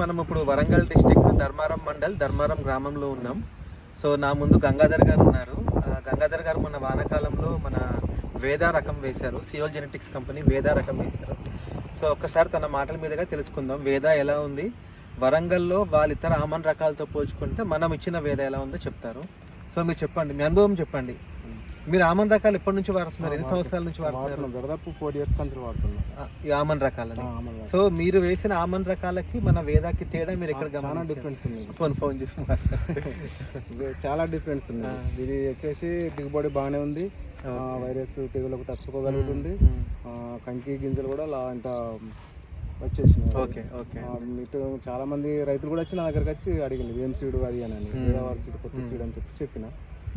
మనం ఇప్పుడు వరంగల్ డిస్టిక్ ధర్మారం మండల్ ధర్మారం గ్రామంలో ఉన్నాం. సో నా ముందు గంగాధర్ గారు ఉన్నారు. గంగాధర్ గారు మన వానాకాలంలో మన వేదా రకం వేశారు. సియోల్ జెనెటిక్స్ కంపెనీ వేదా రకం వేశారు. సో ఒక్కసారి తన మాటల మీదుగా తెలుసుకుందాం. వేదా ఎలా ఉంది? వరంగల్లో వాళ్ళ ఇతర ఆమన్ రకాలతో పోల్చుకుంటే మనం ఇచ్చిన వేద ఎలా ఉందో చెప్తారు. సో మీరు చెప్పండి. మీ అనుభవం చెప్పండి. మీరు ఆమన్ రకాలు ఎప్పటి నుంచి వాడుతున్నారు? ఎన్ని సంవత్సరాల నుంచి వాడుతున్నారు? వాడుతున్నాం దాదాపు ఫోర్ ఇయర్స్ వాడుతున్నాం. ఈ ఆమన్ రకాలని. రకాలు. సో మీరు వేసిన ఆమన్ రకాలకి మన వేదాకి తేడా మీరు ఎక్కడ చాలా డిఫరెన్స్ ఉంది. ఫోన్ ఫోన్ చూసుకున్నారు. చాలా డిఫరెన్స్ ఉంది. ఇది వచ్చేసి దిగుబడి బాగానే ఉంది. వైరస్ తెగులకు తట్టుకోగలుగుతుంది. కంకి గింజలు కూడా ఇంత వచ్చేసినాయి. Okay okay. ఇటు చాలా మంది రైతులు కూడా వచ్చి నా దగ్గరకు వచ్చి అడిగింది ఏం సీడు అది అని సీడు కొత్త సీడ్ అని చెప్పి చెప్పిన.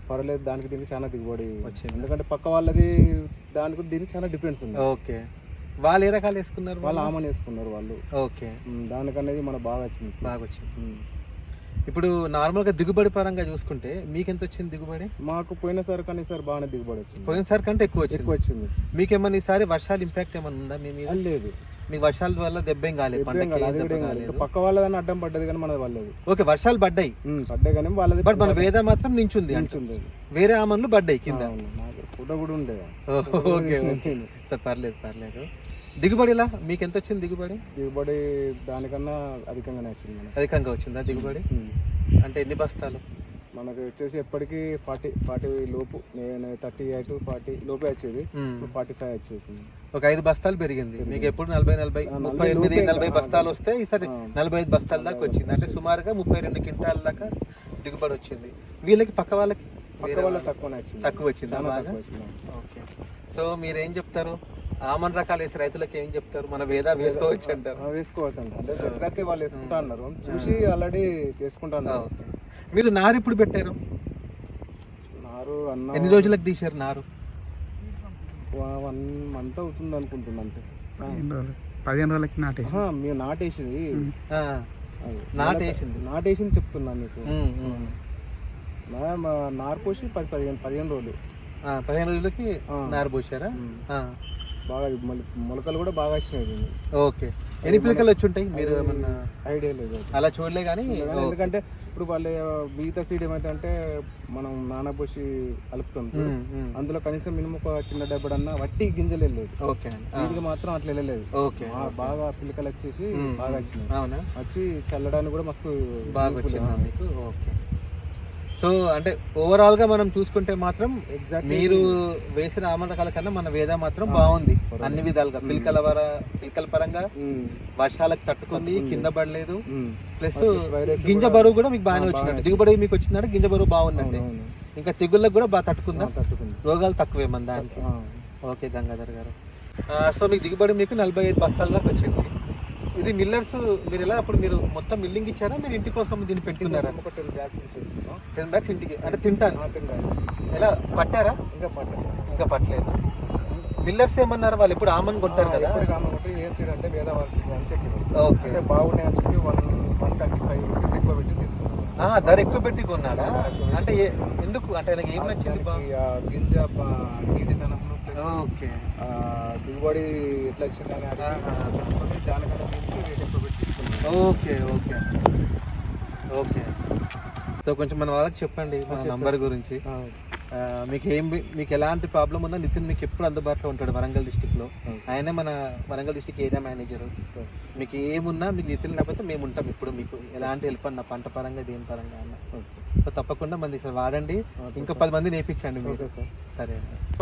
పర్వాలేదు దానికి దీనికి చాలా దిగుబడి వచ్చింది. ఎందుకంటే పక్క వాళ్ళది దానికి దీనికి చాలా డిఫరెన్స్ ఉంది. ఓకే. వాళ్ళు ఏ రకాలు వేసుకున్నారు వాళ్ళు ఆమని వేసుకున్నారు వాళ్ళు. ఓకే. దానికనేది మనకు బాగా వచ్చింది. బాగా వచ్చింది. ఇప్పుడు నార్మల్గా దిగుబడి పరంగా చూసుకుంటే మీకు ఎంత వచ్చింది దిగుబడి? మాకు పోయినసారి కానీ ఈసారి బాగానే దిగుబడి వచ్చింది. పోయినసారి కంటే ఎక్కువ వచ్చింది. ఎక్కువ వచ్చింది. మీకేమన్నా ఈసారి వర్షాలు ఇంపాక్ట్ ఏమన్నా ఉందా మీ మీద? అది లేదు. మీకు వర్షాల వల్ల దెబ్బ కాలేదు పంటకి పక్క వాళ్ళదని అడ్డం పడ్డది కానీ మనది వాళ్ళది. ఓకే వర్షాలు పడ్డాయి. పడ్డాయి కానీ వాళ్ళది బట్ మన వేద మాత్రం నించుంది అది. వేరే ఆమన్లు పడ్డాయి కింద. ఫోటో కూడా ఉండే. ఓకే సార్ పర్లేదు పర్లేదు. దిగుబడిలా? మీకు ఎంత వచ్చింది దిగుబడి? దిగుబడి దానికన్నా అధికంగానే వచ్చింది అధికంగా వచ్చిందా దిగుబడి. అంటే ఎన్ని బస్తాలు? మనకి వచ్చేసి ఎప్పటికీ ఫార్టీ ఫార్టీ లోపు నేను థర్టీ ఎయిట్ ఫార్టీ లోపే వచ్చేది. ఫార్టీ ఫైవ్ వచ్చేసింది. ఒక ఐదు బస్తాలు పెరిగింది. మీకు ఎప్పుడు నలభై నలభై ముప్పై ఎనిమిది నలభై బస్తాలు వస్తే ఈసారి. నలభై ఐదు బస్తాల దాకా వచ్చింది. అంటే సుమారుగా ముప్పై రెండు క్వింటాల దాకా దిగుబడి వచ్చింది. వీళ్ళకి పక్క వాళ్ళకి? పక్క వేరే వాళ్ళ తక్కువనే వచ్చింది. తక్కువ వచ్చింది తక్కువ వచ్చింది. ఓకే. సో మీరు ఏం చెప్తారు? ఆమన్ రకాలు వేసే రైతులకు ఏం చెప్తారు? మన వేద వేసుకోవచ్చు అంటారు. వేసుకోవచ్చు అంట అంటే ఎగ్జాక్ట్ వాళ్ళు వేసుకుంటా అన్నారు. చూసి ఆల్రెడీ తీసుకుంటా అన్నారు. మీరు నారు ఇప్పుడు పెట్టారు? నారు అన్న ఎన్ని రోజులకు తీశారు నారు? వన్ మంత్ అవుతుంది అనుకుంటున్నా అంతే. పదిహేను రోజులకి నాటేసి మీరు నాటేసింది. నాటేసింది. నాటేసింది. చెప్తున్నా మీకు. నారు పోసి పది పదిహేను పదిహేను రోజులు. ఆ, పదిహేను రోజులకి. నారు పోసారా? బాగా మొలకలు కూడా బాగా వచ్చినాయి. ఓకే. ఎన్ని పిలకలు వచ్చి ఉంటాయి? మీరు ఏమన్నా ఐడియా లేదు. అలా చూడలే కానీ ఎందుకంటే ఇప్పుడు వాళ్ళ మిగతా సీడ్ ఏమైతే అంటే మనం నానబోసి కలుపుతాం చూడు. ఉమ్, ఉమ్. అందులో కనీసం మినిమం ఒక చిన్న డబ్బడన్నా వట్టి గింజలు వెళ్ళలేదు ఓకే. అండి మాత్రం అట్లా వెళ్ళలేదు. ఓకే బాగా పిల్లకలు వచ్చేసి బాగా వచ్చినాయి. అవునా? వచ్చి చల్లడానికి కూడా మస్తు బాగా. వచ్చిందా ఓకే. సో అంటే ఓవరాల్గా మనం చూసుకుంటే మాత్రం Exactly. మీరు వేసిన ఆమల రకాల కన్నా మన వేద మాత్రం బాగుంది. అన్ని విధాలుగా. పిలకల వర పిలకల పరంగా వర్షాలకు తట్టుకుంది కింద పడలేదు. ప్లస్ గింజ బరువు కూడా మీకు బాగానే వచ్చినట్టు బాగా దిగుబడి మీకు వచ్చినట్టు గింజ బరువు బాగుందండి. ఇంకా తెగుళ్ళకు కూడా బాగా తట్టుకుందా? రోగాలు తక్కువే మన దానికి. ఓకే గంగాధర్ గారు. సో మీకు దిగుబడి మీకు నలభై ఐదు బస్తాల దాకా వచ్చింది. ఇది మిల్లర్స్ మీరు ఎలా అప్పుడు మీరు మొత్తం మిల్లింగ్ ఇచ్చారా? మీరు ఇంటి కోసం దీన్ని పెట్టుకున్నారా? ఒక టెన్ బ్యాగ్స్ ఇచ్చేసుకున్నాం. టెన్ బ్యాగ్స్ ఇంటికి అంటే తింటాను తింటాను. ఎలా పట్టారా? ఇంకా పట్టలేదు. ఇంకా పట్టలేదు? మిల్లర్స్ ఏమన్నారు? వాళ్ళు ఎప్పుడు ఆమన్ కొట్టారు కదా? ఎప్పుడు కామనుకుంటే ఏ సీడ్ అంటే వేదవారి సీడ్ అని చెప్పి ఓకే. అంటే బాగున్నాయి అని చెప్పి one one thirty five rupees ఎక్కువ పెట్టి తీసుకున్నాం. ధర ఎక్కువ పెట్టి కొన్నాడా అంటే ఎందుకు? అంటే ఆయనకి ఏం నచ్చింది గింజ ప్లస్ ఓకే. దిగుబడి ఎట్లా వచ్చిందని. తెలుసుకొని దానికన్నా దీనికి రేట్ ఎక్కువ పెట్టి తీసుకున్నాం ఓకే ఓకే. ఓకే. సో కొంచెం మన వాళ్ళకి చెప్పండి మన నంబర్ గురించి. మీకు ఏం మీకు ఎలాంటి ప్రాబ్లం ఉన్నా నితిన్ మీకు ఎప్పుడు అందుబాటులో ఉంటాడు వరంగల్ డిస్టిక్లో ఆయనే మన వరంగల్ డిస్టిక్ ఏరియా మేనేజర్ సరే. మీకు ఏమున్నా మీకు నితిన్ లేకపోతే మేము ఉంటాం ఇప్పుడు మీకు ఎలాంటి హెల్ప్ అన్న పంట పరంగా దేని పరంగా అన్న. సో తప్పకుండా మంది సార్ వాడండి. ఇంకా పది మంది నేర్పించండి మీరు. Okay sir. సరే